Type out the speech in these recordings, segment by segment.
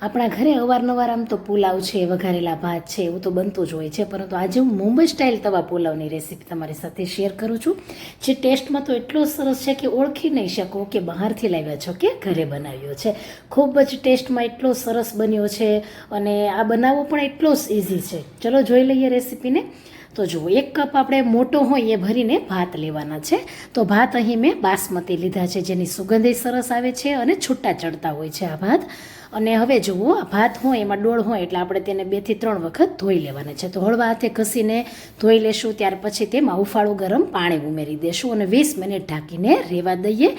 આપણા ઘરે અવારનવાર આમ તો પુલાવ છે, વઘારેલા ભાત છે, એવું તો બનતું જ હોય છે, પરંતુ આજે હું મુંબઈ સ્ટાઇલ તવા પુલાવની રેસીપી તમારી સાથે શેર કરું છું, જે ટેસ્ટમાં તો એટલો સરસ છે કે ઓળખી નહીં શકો કે બહારથી લાવ્યા છો કે ઘરે બનાવ્યો છે. ખૂબ જ ટેસ્ટમાં એટલો સરસ બન્યો છે અને આ બનાવવો પણ એટલો જ ઇઝી છે. ચલો જોઈ લઈએ રેસીપીને તો જુઓ, એક કપ આપણે મોટો હોય એ ભરીને ભાત લેવાના છે. તો ભાત અહીં મેં બાસમતી લીધા છે, જેની સુગંધ સરસ આવે છે અને છૂટા ચડતા હોય છે આ ભાત. અને હવે જુઓ, આ ભાત હોય એમાં ડોળ હોય એટલે આપણે તેને બેથી ત્રણ વખત ધોઈ લેવાના છે. તો હળવા હાથે ઘસીને ધોઈ લેશું, ત્યાર પછી તેમાં ઉફાળું ગરમ પાણી ઉમેરી દેશું અને વીસ મિનિટ ઢાંકીને રહેવા દઈએ.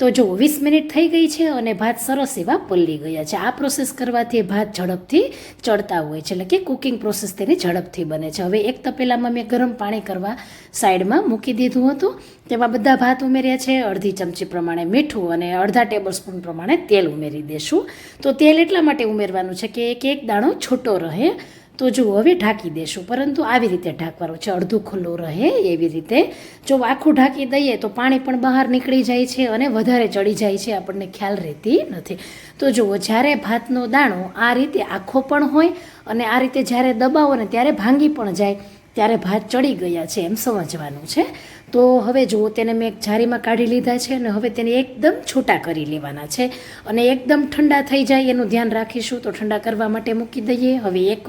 તો જો વીસ મિનિટ થઈ ગઈ છે અને ભાત સરસ એવા પલળી ગયા છે. આ પ્રોસેસ કરવાથી ભાત ઝડપથી ચડતા હોય છે. એટલે કે કુકિંગ પ્રોસેસ તેની ઝડપથી બને છે. હવે એક તપેલામાં મેં ગરમ પાણી કરવા સાઈડમાં મૂકી દીધું હતું. તેમાં બધા ભાત ઉમેર્યા છે. અડધી ચમચી પ્રમાણે મીઠું અને અડધા ટેબલ સ્પૂન પ્રમાણે તેલ ઉમેરી દેશું. તો તેલ એટલા માટે ઉમેરવાનું છે કે એક એક દાણો છૂટો રહે. તો જુઓ હવે ઢાંકી દેશું, પરંતુ આવી રીતે ઢાંકવાનું છે, અડધું ખુલ્લું રહે એવી રીતે. જો આખું ઢાંકી દઈએ તો પાણી પણ બહાર નીકળી જાય છે અને વધારે ચડી જાય છે, આપણને ખ્યાલ રહેતી નથી. તો જુઓ, જ્યારે ભાતનો દાણો આ રીતે આખો પણ હોય અને આ રીતે જ્યારે દબાવો ને ત્યારે ભાંગી પણ જાય, ત્યારે ભાત ચડી ગયા છે એમ સમજવાનું છે. તો હવે જુઓ, તેને મેં એક જારીમાં કાઢી લીધા છે અને હવે તેને એકદમ છૂટા કરી લેવાના છે અને એકદમ ઠંડા થઈ જાય એનું ધ્યાન રાખીશું તો ઠંડા કરવા માટે મૂકી દઈએ. હવે એક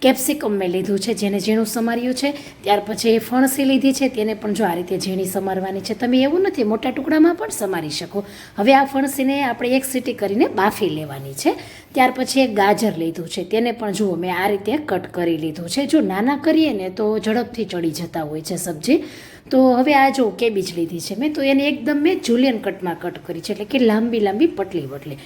કેપ્સિકમ મેં લીધું છે, જેને ઝીણું સમાર્યું છે. ત્યાર પછી એ ફણસી લીધી છે, તેને પણ જો આ રીતે ઝીણી સમારવાની છે, તમે એવું નથી, મોટા ટુકડામાં પણ સમારી શકો. હવે આ ફણસીને આપણે એક સીટી કરીને બાફી લેવાની છે. ત્યાર પછી એક ગાજર લીધું છે, તેને પણ જુઓ, મેં આ રીતે કટ કરી લીધું છે. જો નાના કરીએ ને તો ઝડપથી ચડી જતા હોય છે સબ્જી. તો હવે આ જો કેબીજ લીધી છે મેં, તો એને એકદમ મેં જુલિયન કટમાં કટ કરી છે, એટલે કે લાંબી લાંબી પટલી વટલી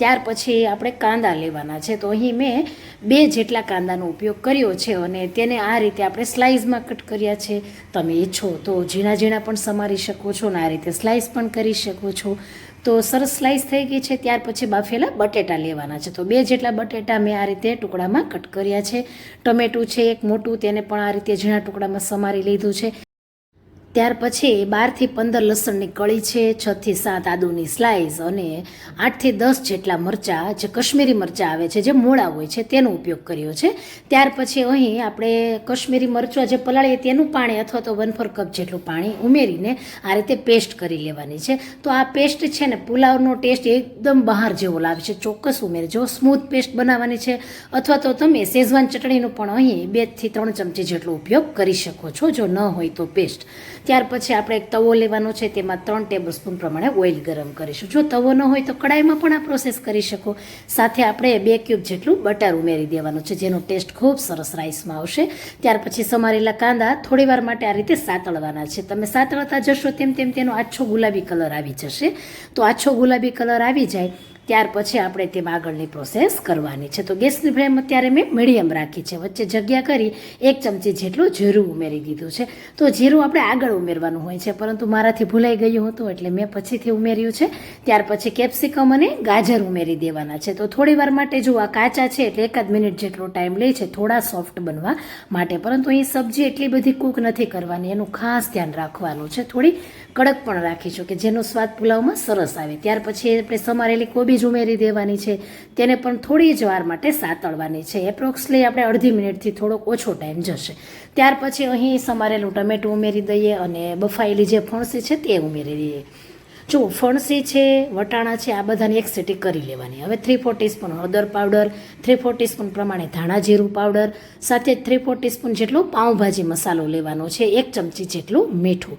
ત્યાર પછી આપણે કાંદા લેવાના છે, તો અહીં મેં બે જેટલા કાંદાનો ઉપયોગ કર્યો છે અને તેને આ રીતે આપણે સ્લાઇસમાં કટ કર્યા છે. તમે ઈચ્છો તો ઝીણા ઝીણા પણ સમારી શકો છો અને આ રીતે સ્લાઇસ પણ કરી શકો છો. તો સરસ સ્લાઇસ થઈ ગઈ છે, ત્યાર પછી બાફેલા બટેટા લેવાના છે. તો બે જેટલા બટેટા મેં આ રીતે ટુકડામાં કટ કર્યા છે. ટમેટું છે એક મોટું, તેને પણ આ રીતે ઝીણા ટુકડામાં સમારી લીધું છે. ત્યાર પછી બારથી પંદર લસણની કળી છે, છથી સાત આદુની સ્લાઇસ અને આઠથી દસ જેટલા મરચાં, જે કશ્મીરી મરચાં આવે છે, જે મોડા હોય છે, તેનો ઉપયોગ કર્યો છે. ત્યાર પછી અહીં આપણે કશ્મીરી મરચાં જે પલાળીએ તેનું પાણી અથવા તો વન ફોર કપ જેટલું પાણી ઉમેરીને આ રીતે પેસ્ટ કરી લેવાની છે. તો આ પેસ્ટ છે ને પુલાવનો ટેસ્ટ એકદમ બહાર જેવો લાવે છે. ચોક્કસ ઉમેરજો સ્મૂથ પેસ્ટ બનાવવાની છે અથવા તો તમે શેઝવાન ચટણીનો પણ અહીં બેથી ત્રણ ચમચી જેટલો ઉપયોગ કરી શકો છો, જો ન હોય તો પેસ્ટ ત્યાર પછી આપણે એક તવો લેવાનો છે, તેમાં ત્રણ ટેબલ સ્પૂન પ્રમાણે ઓઇલ ગરમ કરીશું. જો તવો ન હોય તો કડાઈમાં પણ આ પ્રોસેસ કરી શકો. સાથે આપણે બે ક્યુબ જેટલું બટર ઉમેરી દેવાનું છે, જેનો ટેસ્ટ ખૂબ સરસ રાઈસમાં આવશે. ત્યાર પછી સમારેલા કાંદા થોડીવાર માટે આ રીતે સાતળવાના છે. તમે સાતળતા જશો તેમ તેમ તેનો આછો ગુલાબી કલર આવી જશે. તો આછો ગુલાબી કલર આવી જાય ત્યાર પછી આપણે તેમાં આગળની પ્રોસેસ કરવાની છે. તો ગેસની ફ્લેમ અત્યારે મેં મીડિયમ રાખી છે. વચ્ચે જગ્યા કરી એક ચમચી જેટલું જીરું ઉમેરી દીધું છે. તો જીરું આપણે આગળ ઉમેરવાનું હોય છે, પરંતુ મારાથી ભૂલાઈ ગયું હતું, એટલે મેં પછીથી ઉમેર્યું છે. ત્યાર પછી કેપ્સિકમ અને ગાજર ઉમેરી દેવાના છે. તો થોડી વાર માટે જો આ કાચા છે, એટલે એકાદ મિનિટ જેટલો ટાઈમ લે છે, થોડા સોફ્ટ બનવા માટે. પરંતુ અહીં સબ્જી એટલી બધી કૂક નથી કરવાની, એનું ખાસ ધ્યાન રાખવાનું છે. થોડી કડક પણ રાખીશું કે જેનો સ્વાદ પુલાવમાં સરસ આવે. ત્યાર પછી આપણે સમારેલી કોબીજ ઉમેરી દેવાની છે. તેને પણ થોડી જ વાર માટે સાતળવાની છે. એપ્રોક્સલી આપણે અડધી મિનિટથી થોડોક ઓછો ટાઈમ જશે. ત્યાર પછી અહીં સમારેલું ટમેટું ઉમેરી દઈએ અને બફાયેલી જે ફણસી છે તે ઉમેરી દઈએ. જો ફણસી છે, વટાણા છે, આ બધાની એક સિટી કરી લેવાની. હવે થ્રી ફોર ટીસ્પૂન હળદર પાવડર થ્રી ફોર ટીસ્પૂન પ્રમાણે ધાણા જીરું પાવડર સાથે થ્રી ફોર ટીસ્પૂન જેટલો પાઉંભાજી મસાલો લેવાનો છે, એક ચમચી જેટલું મીઠું.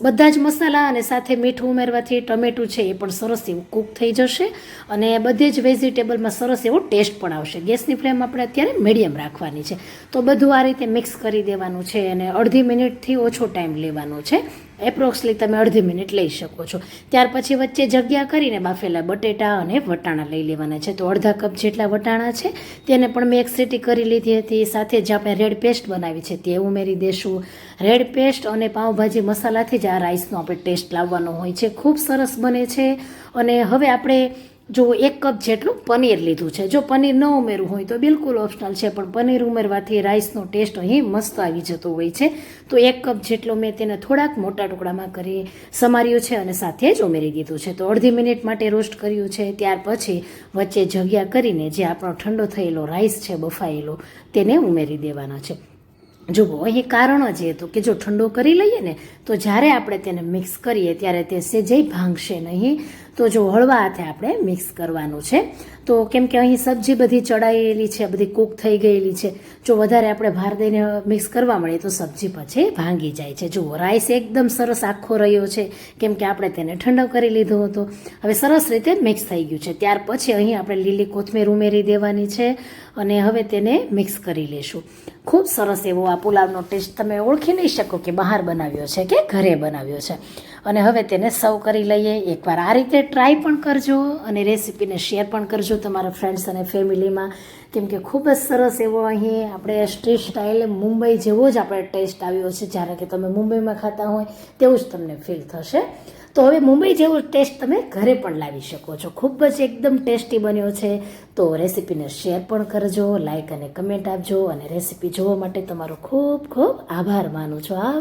બધા જ મસાલા અને સાથે મીઠું ઉમેરવાથી ટમેટું છે એ પણ સરસ એવું કૂક થઈ જશે અને બધે જ વેજીટેબલમાં સરસ એવો ટેસ્ટ પણ આવશે. ગેસની ફ્લેમ આપણે અત્યારે મીડિયમ રાખવાની છે. તો બધું આ રીતે મિક્સ કરી દેવાનું છે અને અડધી મિનિટથી ઓછો ટાઈમ લેવાનો છે. એપ્રોક્સલી તમે અડધી મિનિટ લઈ શકો છો. ત્યાર પછી વચ્ચે જગ્યા કરીને બાફેલા બટેટા અને વટાણા લઈ લેવાના છે. તો અડધા કપ જેટલા વટાણા છે, તેને પણ મેં એક સીટી કરી લીધી હતી. સાથે જ આપણે રેડ પેસ્ટ બનાવી છે. તે ઉમેરી દેશું. રેડ પેસ્ટ અને પાઉંભાજી મસાલાથી જ આ રાઈસનો આપણે ટેસ્ટ લાવવાનો હોય છે. ખૂબ સરસ બને છે. અને હવે આપણે જો એક કપ જેટલું પનીર લીધું છે. જો પનીર ન ઉમેરવું હોય તો બિલકુલ ઓપ્શનલ છે, પણ પનીર ઉમેરવાથી રાઈસનો ટેસ્ટ અહીં મસ્ત આવી જતો હોય છે. તો એક કપ જેટલો મેં તેને થોડાક મોટા ટુકડામાં કરી સમાર્યું છે અને સાથે જ ઉમેરી દીધું છે. તો અડધી મિનિટ માટે રોસ્ટ કર્યું છે. ત્યાર પછી વચ્ચે જગ્યા કરીને જે આપણો ઠંડો થયેલો રાઈસ છે, બફાયેલો, તેને ઉમેરી દેવાના છે. જુઓ અહીં કારણ જ એ હતું કે જો ઠંડો કરી લઈએ ને, તો જ્યારે આપણે તેને મિક્સ કરીએ ત્યારે તે સેજય ભાંગશે નહીં. તો જો હળવા હાથે આપણે મિક્સ કરવાનું છે. તો કેમ કે અહીં સબ્જી બધી ચડાયેલી છે, બધી કૂક થઈ ગયેલી છે. જો વધારે આપણે ભાર દઈને મિક્સ કરવા મળીએ તો સબ્જી પછી ભાંગી જાય છે. જુઓ રાઈસ એકદમ સરસ આખો રહ્યો છે. કેમ કે આપણે તેને ઠંડો કરી લીધો હતો. હવે સરસ રીતે મિક્સ થઈ ગયું છે. ત્યાર પછી અહીં આપણે લીલી કોથમીર ઉમેરી દેવાની છે અને હવે તેને મિક્સ કરી લેશું. ખૂબ સરસ એવો આ પુલાવનો ટેસ્ટ તમે ઓળખી નહીં શકો કે બહાર બનાવ્યો છે કે ઘરે બનાવ્યો છે. અને હવે તેને સર્વ કરી લઈએ. એકવાર આ રીતે ટ્રાય પણ કરજો અને રેસીપીને શેર પણ કરજો તમારા ફ્રેન્ડ્સ અને ફેમિલીમાં કેમ કે ખૂબ જ સરસ એવો અહીં આપણે સ્ટ્રીટ સ્ટાઇલ મુંબઈ જેવો જ આપણે ટેસ્ટ આવ્યો છે. જ્યારે કે તમે મુંબઈમાં ખાતા હોય તેવું જ તમને ફીલ થશે. તો હવે મુંબઈ જેવો ટેસ્ટ તમે ઘરે પણ લાવી શકો છો. ખૂબ જ એકદમ ટેસ્ટી બન્યો છે. તો રેસીપીને શેર પણ કરજો લાઇક અને કમેન્ટ આપજો અને રેસીપી જોવા માટે તમારો ખૂબ ખૂબ આભાર માનું છું. આ